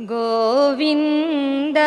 गोविन्द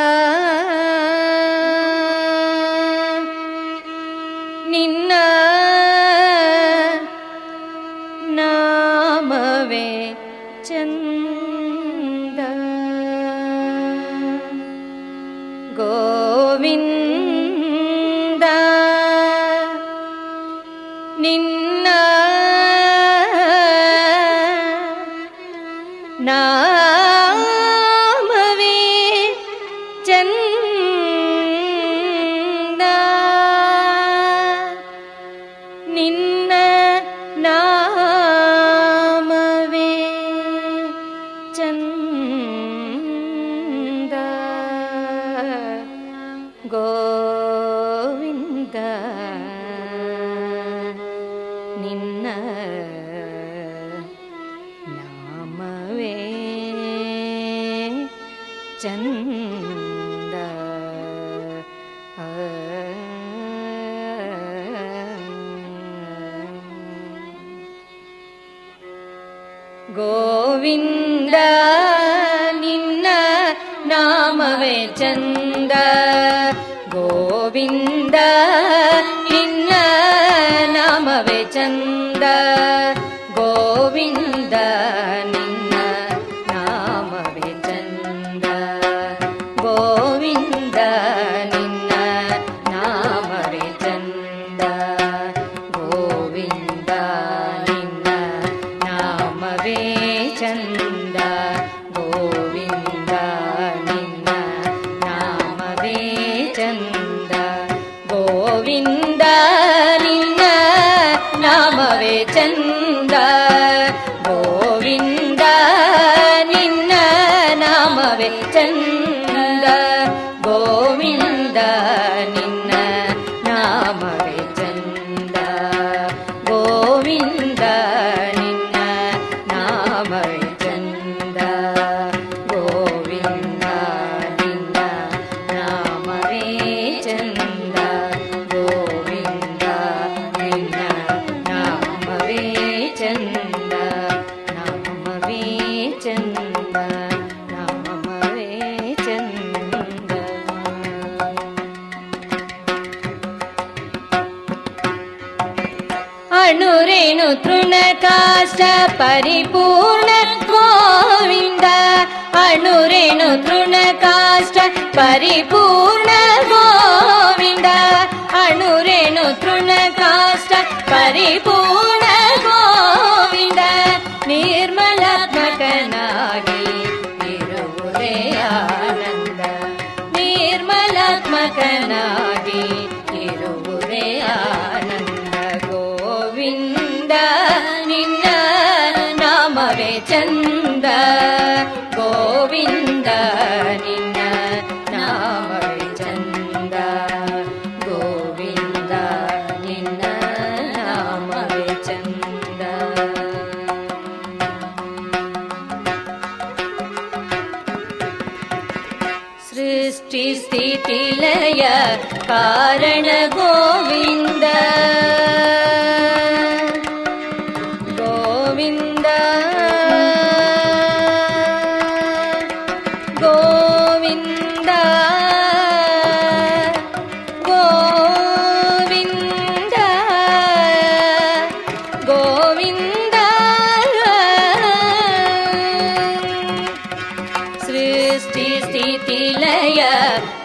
गोविन्दलिन्ना नामवे चन्द गोविन्दिन्ना नाम वे चन्द ತೃಣಕಾಷ್ಟ ಪರಿಪೂರ್ಣ ಗೋವಿಂದ ಅಣುರೇಣು ತೃಣಕಾಷ್ಟ ಪರಿಪೂರ್ಣ ಗೋವಿಂದ ಅಣುರೇಣು ತೃಣಕಾಷ್ಟ ಪರಿಪೂರ್ಣ ಗೋವಿಂದ ನಿರ್ಮಲಾತ್ಮಕನಾಗಿ ಇರುವುದೇ ಆನಂದ ನಿರ್ಮಲಾತ್ಮಕನಾಗಿ ಇರುವುದೇ ಆನಂದ ಗೋವಿಂದ ನಿನ್ನ सृष्टि स्थितिलय कारण गोविन्द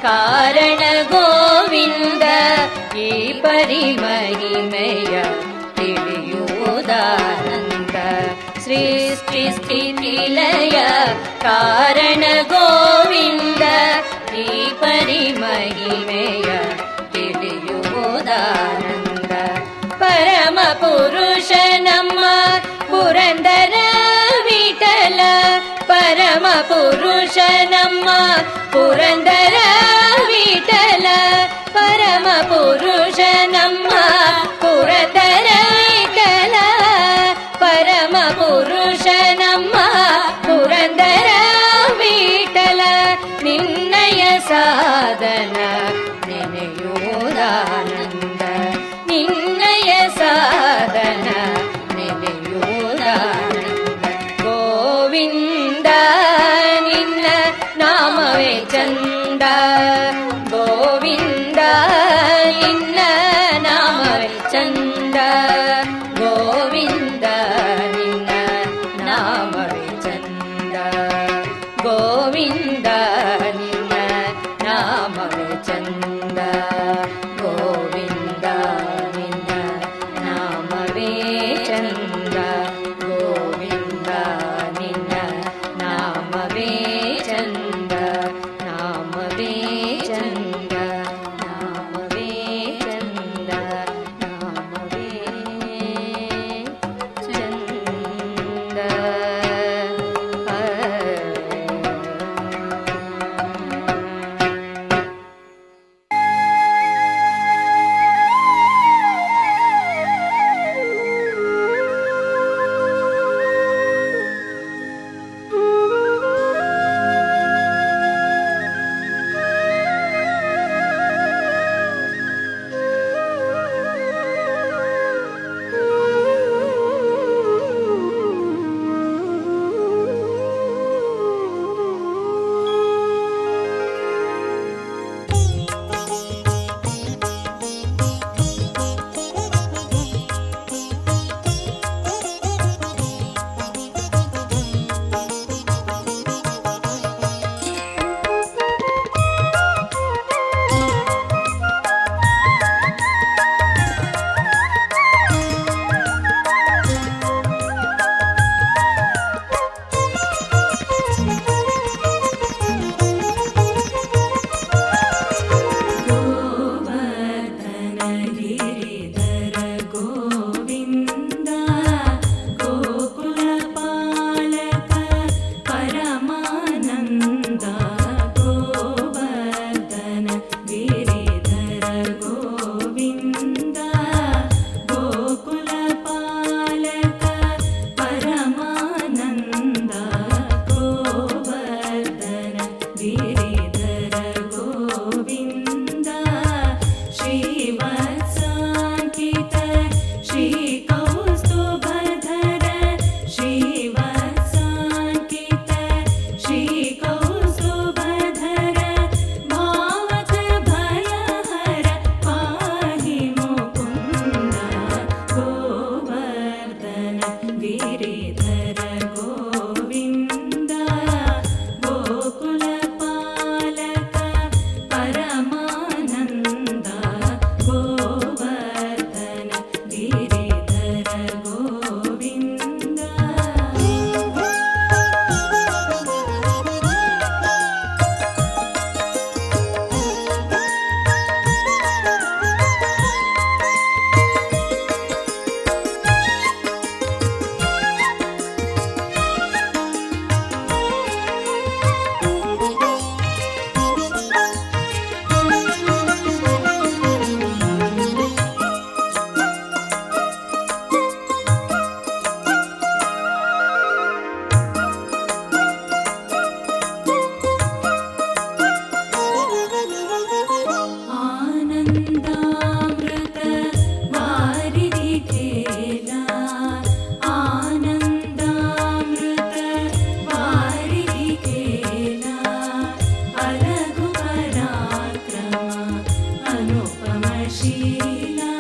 ಕಾರಣ ಗೋವಿಂದ ಈ ಪರಿಮಹಿಮೆಯ ತಿಳಿಯುವುದಾನಂದ ಸೃಷ್ಟಿ ಸ್ಥಿತಿ ಲಯ ಕಾರಣ ಗೋವಿಂದ ಈ ಪರಿಮಹಿಮೆಯ ತಿಳಿಯುವುದಾನಂದ ಪರಮ ಪುರುಷ ನಮ್ಮ ಪುರಂದರ ವಿಠಲ ಪರಮ ಪುರುಷ ನಮ್ಮ ಪುರಂದರ साधन রাম Lila.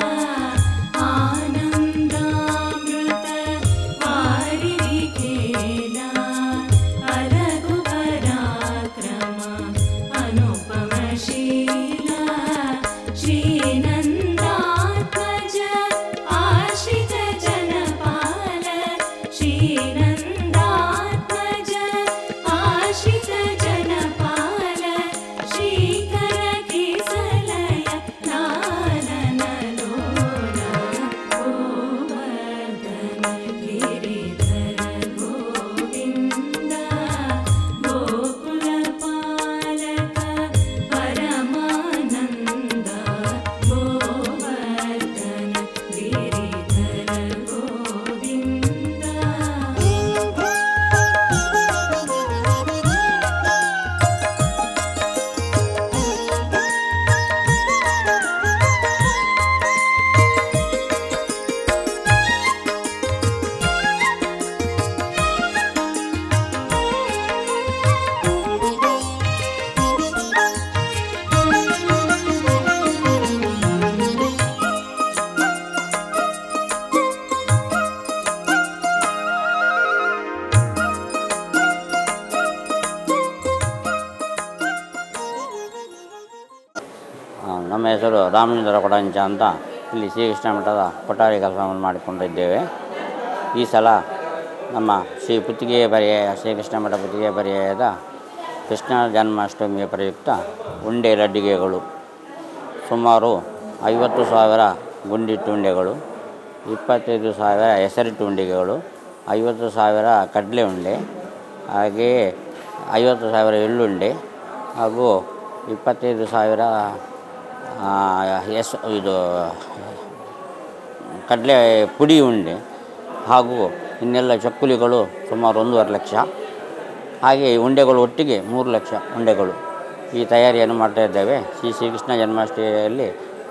ನಮ್ಮ ಹೆಸರು ರಾಮಚಂದ್ರ ಕೊಡಂಚ ಅಂತ ಇಲ್ಲಿ ಶ್ರೀಕೃಷ್ಣ ಮಠದ ಕೊಠಾರಿ ಕೆಲಸವನ್ನು ಮಾಡಿಕೊಂಡಿದ್ದೇವೆ. ಈ ಸಲ ನಮ್ಮ ಶ್ರೀ ಪುತ್ತಿಗೆಯ ಪರ್ಯಾಯ, ಶ್ರೀಕೃಷ್ಣ ಮಠ ಪುತ್ತಿಗೆಯ ಪರ್ಯಾಯದ ಕೃಷ್ಣ ಜನ್ಮಾಷ್ಟಮಿಯ ಪ್ರಯುಕ್ತ ಉಂಡೆ ಲಡ್ಡಿಗೆಗಳು. ಸುಮಾರು ಐವತ್ತು ಸಾವಿರ ಗುಂಡಿಟ್ಟು ಉಂಡೆಗಳು, ಇಪ್ಪತ್ತೈದು ಸಾವಿರ ಹೆಸರಿಟ್ಟು ಉಂಡಿಗೆಗಳು ಐವತ್ತು ಸಾವಿರ ಕಡಲೆ ಉಂಡೆ, ಹಾಗೆಯೇ ಐವತ್ತು ಸಾವಿರ ಎಳ್ಳುಂಡೆ ಹಾಗೂ ಇಪ್ಪತ್ತೈದು ಸಾವಿರ ಹೆಸ್ ಇದು, ಕಡಲೆ ಪುಡಿ ಉಂಡೆ ಹಾಗೂ ಇನ್ನೆಲ್ಲ ಚಕ್ಕುಲಿಗಳು ಸುಮಾರು ಒಂದೂವರೆ ಲಕ್ಷ. ಹಾಗೆ ಉಂಡೆಗಳು ಒಟ್ಟಿಗೆ ಮೂರು ಲಕ್ಷ ಉಂಡೆಗಳು. ಈ ತಯಾರಿಯನ್ನು ಮಾಡ್ತಾ ಇದ್ದೇವೆ. ಶ್ರೀ ಶ್ರೀಕೃಷ್ಣ ಜನ್ಮಾಷ್ಟಮಿಯಲ್ಲಿ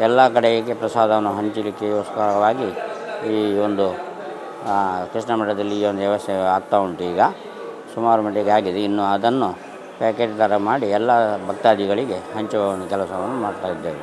ಎಲ್ಲ ಕಡೆಗೆ ಪ್ರಸಾದವನ್ನು ಹಂಚಲಿಕ್ಕೆಗೋಸ್ಕರವಾಗಿ ಈ ಒಂದು ಕೃಷ್ಣ ಮಠದಲ್ಲಿ ಈ ಒಂದು ವ್ಯವಸ್ಥೆ ಆಗ್ತಾ ಉಂಟು ಈಗ. ಸುಮಾರು ಮಟ್ಟಿಗೆ ಆಗಿದೆ. ಇನ್ನು ಅದನ್ನು ಪ್ಯಾಕೆಟ್ ಥರ ಮಾಡಿ ಎಲ್ಲ ಭಕ್ತಾದಿಗಳಿಗೆ ಹಂಚುವ ಒಂದು ಕೆಲಸವನ್ನು ಮಾಡ್ತಾ ಇದ್ದೇವೆ.